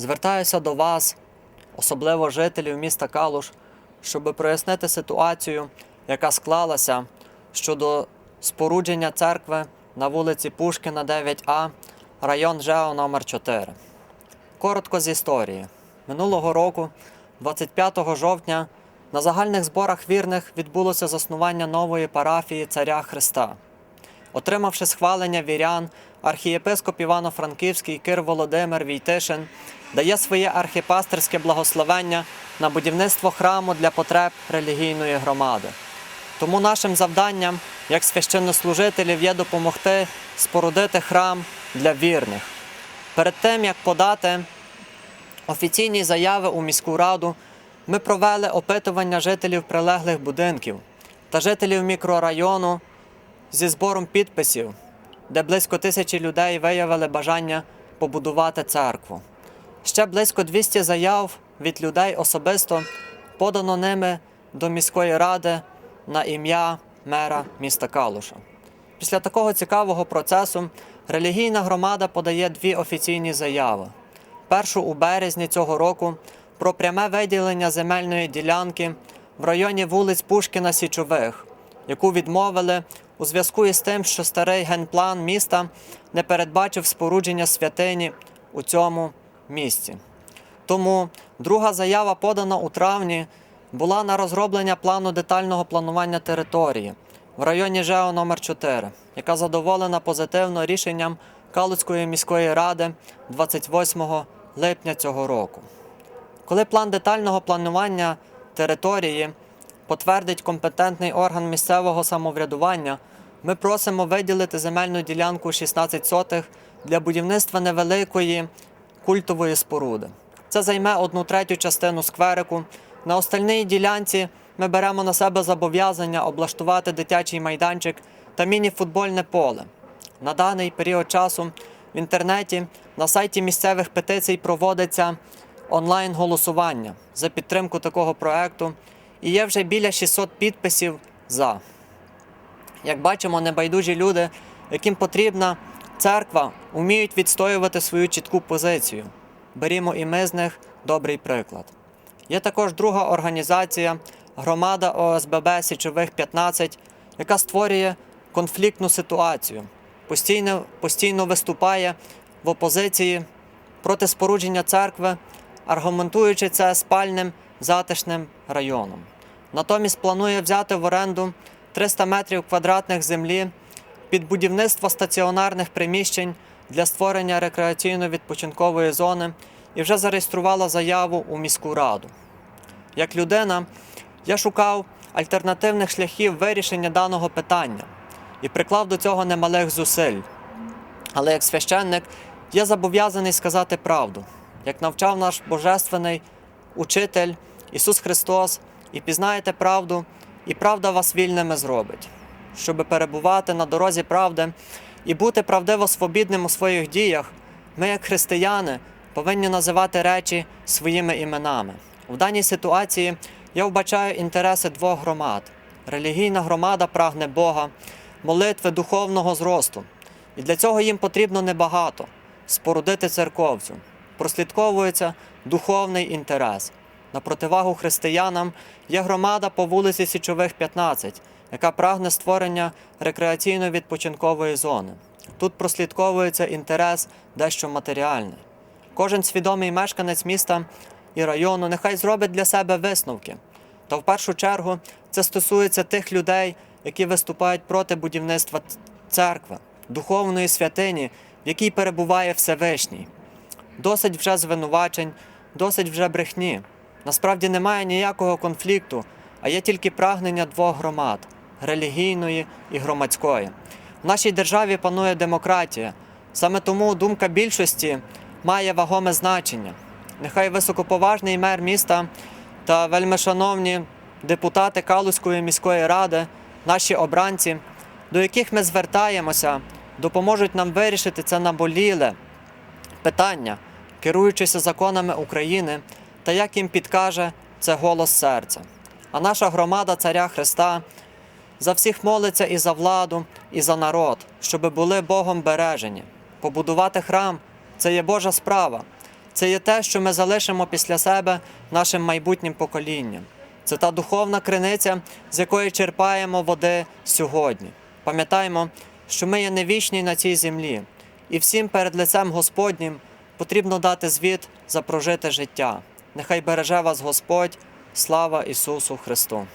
Звертаюся до вас, особливо жителів міста Калуш, щоб прояснити ситуацію, яка склалася щодо спорудження церкви на вулиці Пушкіна 9А, район ЖЕО номер 4 Коротко з історії. Минулого року, 25 жовтня, на загальних зборах вірних відбулося заснування нової парафії Царя Христа. Отримавши схвалення вірян, архієпископ Івано-Франківський Кир Володимир Війтишин дає своє архіпастерське благословення на будівництво храму для потреб релігійної громади. Тому нашим завданням, як священнослужителів, є допомогти спорудити храм для вірних. Перед тим як подати офіційні заяви у міську раду, ми провели опитування жителів прилеглих будинків та жителів мікрорайону зі збором підписів, де близько тисячі людей виявили бажання побудувати церкву. Ще близько 200 заяв від людей особисто подано ними до міської ради на ім'я мера міста Калуша. Після такого цікавого процесу релігійна громада подає дві офіційні заяви. Першу у березні цього року про пряме виділення земельної ділянки в районі вулиць Пушкіна Січових, яку відмовили у зв'язку із тим, що старий генплан міста не передбачив спорудження святині у цьому місці. Тому друга заява, подана у травні, була на розроблення плану детального планування території в районі ЖЕО номер 4 яка задоволена позитивно рішенням Калуцької міської ради 28 липня цього року. Коли план детального планування території потвердить компетентний орган місцевого самоврядування, ми просимо виділити земельну ділянку 16 сотих для будівництва невеликої культової споруди. Це займе одну третю частину скверику. На остальній ділянці ми беремо на себе зобов'язання облаштувати дитячий майданчик та міні-футбольне поле. На даний період часу в інтернеті на сайті місцевих петицій проводиться онлайн-голосування за підтримку такого проекту і є вже біля 600 підписів за. Як бачимо, небайдужі люди, яким потрібна церква, вміють відстоювати свою чітку позицію. Берімо і ми з них добрий приклад. Є також друга організація громада ОСББ Січових 15, яка створює конфліктну ситуацію, постійно, постійно виступає в опозиції проти спорудження церкви, аргументуючи це спальним затишним районом. Натомість планує взяти в оренду 300 метрів квадратних землі під будівництво стаціонарних приміщень для створення рекреаційно-відпочинкової зони і вже зареєструвала заяву у міську раду. Як людина, я шукав альтернативних шляхів вирішення даного питання і приклав до цього немалих зусиль. Але як священник я зобов'язаний сказати правду, як навчав наш божественний учитель Ісус Христос, і пізнаєте правду, і правда вас вільними зробить, щоб перебувати на дорозі правди і бути правдиво свобідним у своїх діях, ми, як християни, повинні називати речі своїми іменами. У даній ситуації я вбачаю інтереси двох громад. Релігійна громада прагне Бога, молитви духовного зросту. І для цього їм потрібно небагато спорудити церковцю. Прослідковується духовний інтерес. На противагу християнам є громада по вулиці Січових 15, яка прагне створення рекреаційно-відпочинкової зони. Тут прослідковується інтерес дещо матеріальний. Кожен свідомий мешканець міста і району нехай зробить для себе висновки. Та в першу чергу це стосується тих людей, які виступають проти будівництва церкви, духовної святині, в якій перебуває Всевишній. Досить вже звинувачень, досить вже брехні. Насправді немає ніякого конфлікту, а є тільки прагнення двох громад релігійної і громадської. В нашій державі панує демократія. Саме тому думка більшості має вагоме значення. Нехай високоповажний мер міста та вельмишановні депутати Калузької міської ради, наші обранці, до яких ми звертаємося, допоможуть нам вирішити це наболіле питання, керуючися законами України, та як їм підкаже це голос серця. А наша громада Царя Христа за всіх молиться і за владу, і за народ, щоби були Богом бережені. Побудувати храм це є Божа справа. це є те, що ми залишимо після себе нашим майбутнім поколінням. Це та духовна криниця, з якої черпаємо води сьогодні. Пам'ятаємо, що ми є не вічні на цій землі, і всім перед лицем Господнім потрібно дати звіт за прожите життя. Нехай береже вас Господь, слава Ісусу Христу!